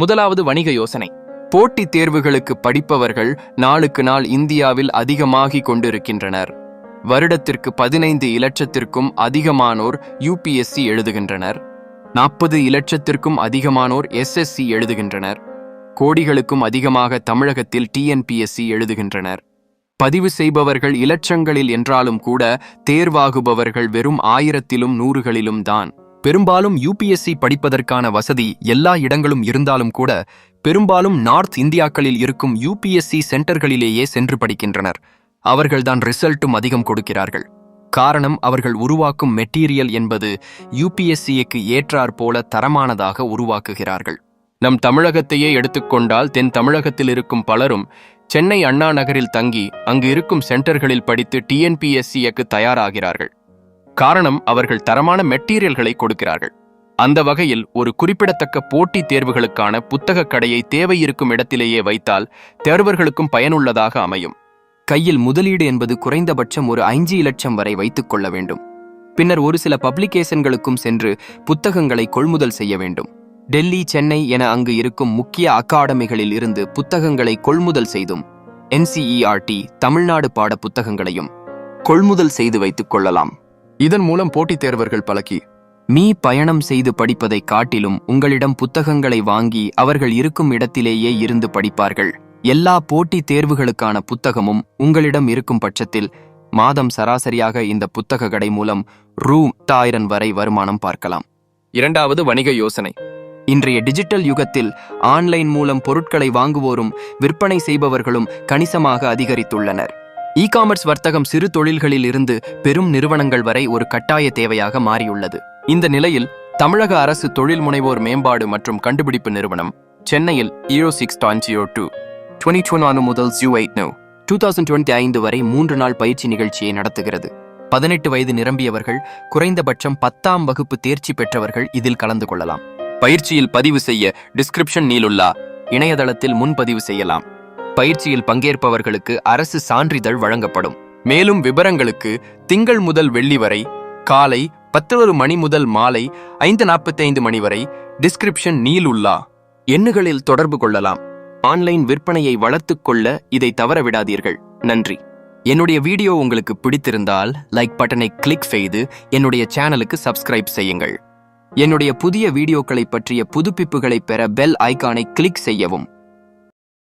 முதலாவது வணிக யோசனை. போட்டித் தேர்வுகளுக்கு படிப்பவர்கள் நாளுக்கு நாள் இந்தியாவில் அதிகமாகிக் கொண்டிருக்கின்றனர். வருடத்திற்கு பதினைந்து இலட்சத்திற்கும் அதிகமானோர் யூபிஎஸ்சி எழுதுகின்றனர். நாற்பது இலட்சத்திற்கும் அதிகமானோர் எஸ்எஸ்சி எழுதுகின்றனர். கோடிகளுக்கும் அதிகமாக தமிழகத்தில் டிஎன்பிஎஸ்சி எழுதுகின்றனர். பதிவு செய்பவர்கள் இலட்சங்களில் என்றாலும் கூட தேர்வாகுபவர்கள் வெறும் ஆயிரத்திலும் நூறுகளிலும் தான். பெரும்பாலும் யூபிஎஸ்சி படிப்பதற்கான வசதி எல்லா இடங்களும் இருந்தாலும் கூட பெரும்பாலும் நார்த் இந்தியாக்களில் இருக்கும் யூபிஎஸ்சி சென்டர்களிலேயே சென்று படிக்கின்றனர். அவர்கள்தான் ரிசல்ட்டும் அதிகம் கொடுக்கிறார்கள். காரணம் அவர்கள் உருவாக்கும் மெட்டீரியல் என்பது யூபிஎஸ்சிக்கு ஏற்றாற் போல தரமானதாக உருவாக்குகிறார்கள். நம் தமிழகத்தையே எடுத்துக்கொண்டால் தென் தமிழகத்தில் இருக்கும் பலரும் சென்னை அண்ணா நகரில் தங்கி அங்கு இருக்கும் சென்டர்களில் படித்து டிஎன்பிஎஸ்சிக்கு தயாராகிறார்கள். காரணம் அவர்கள் தரமான மெட்டீரியல்களை கொடுக்கிறார்கள். அந்த வகையில் ஒரு குறிப்பிடத்தக்க போட்டித் தேர்வுகளுக்கான புத்தகக் கடையை தேவை இருக்கும் இடத்திலேயே வைத்தால் தேர்வர்களுக்கும் பயனுள்ளதாக அமையும். கையில் முதலீடு என்பது குறைந்தபட்சம் ஒரு ஐந்து இலட்சம் வரை வைத்துக் கொள்ள வேண்டும். பின்னர் ஒரு சில பப்ளிகேஷன்களுக்கும் சென்று புத்தகங்களை கொள்முதல் செய்ய வேண்டும். டெல்லி சென்னை என அங்கு இருக்கும் முக்கிய அகாடமிகளில் இருந்து புத்தகங்களை கொள்முதல் செய்தும் என்சிஇஆர்டி தமிழ்நாடு பாட புத்தகங்களையும் கொள்முதல் செய்து வைத்துக் கொள்ளலாம். இதன் மூலம் போட்டித் தேர்வர்கள் பழக்கி மீ பயணம் செய்து படிப்பதைக் காட்டிலும் உங்களிடம் புத்தகங்களை வாங்கி அவர்கள் இருக்கும் இடத்திலேயே இருந்து படிப்பார்கள். எல்லா போட்டித் தேர்வுகளுக்கான புத்தகமும் உங்களிடம் இருக்கும் பட்சத்தில் மாதம் சராசரியாக இந்த புத்தக கடை மூலம் ரூ. தாயிரம் வரை வருமானம் பார்க்கலாம். இரண்டாவது வணிக யோசனை. இன்றைய டிஜிட்டல் யுகத்தில் ஆன்லைன் மூலம் பொருட்களை வாங்குவோரும் விற்பனை செய்பவர்களும் கணிசமாக அதிகரித்துள்ளனர். இ காமர்ஸ் வர்த்தகம் சிறு தொழில்களில் இருந்து பெரும் நிறுவனங்கள் வரை ஒரு கட்டாய தேவையாக மாறியுள்ளது. இந்த நிலையில் தமிழக அரசு தொழில் முனைவோர் மேம்பாடு மற்றும் கண்டுபிடிப்பு நிறுவனம் சென்னையில் ஈரோ சிக்ஸ் டான் ஜியோ டூ டுவெண்ட்டி முதல் ஜூ எயிட் நோ டூ தௌசண்ட் டுவெண்ட்டி ஐந்து வரை மூன்று நாள் பயிற்சி நிகழ்ச்சியை நடத்துகிறது. பதினெட்டு வயது நிரம்பியவர்கள் குறைந்தபட்சம் பத்தாம் வகுப்பு தேர்ச்சி பெற்றவர்கள் இதில் கலந்து கொள்ளலாம். பயிற்சியில் பதிவு செய்ய டிஸ்கிரிப்ஷன் நீலுள்ளா இணையதளத்தில் முன்பதிவு செய்யலாம். பயிற்சியில் பங்கேற்பவர்களுக்கு அரசு சான்றிதழ் வழங்கப்படும். மேலும் விவரங்களுக்கு திங்கள் முதல் வெள்ளி வரை காலை பத்தொரு மணி முதல் மாலை ஐந்து நாற்பத்தைந்து மணி வரை டிஸ்கிரிப்ஷன் நீலுள்ளா எண்ணுகளில் தொடர்பு கொள்ளலாம். ஆன்லைன் விற்பனையை வளர்த்துக் கொள்ள இதை தவற விடாதீர்கள் நன்றி. என்னுடைய வீடியோ உங்களுக்கு பிடித்திருந்தால் லைக் பட்டனை கிளிக் செய்து என்னுடைய சேனலுக்கு சப்ஸ்கிரைப் செய்யுங்கள். என்னுடைய புதிய வீடியோக்களை பற்றிய புதுப்பிப்புகளை பெற பெல் ஐக்கானை கிளிக் செய்யவும்.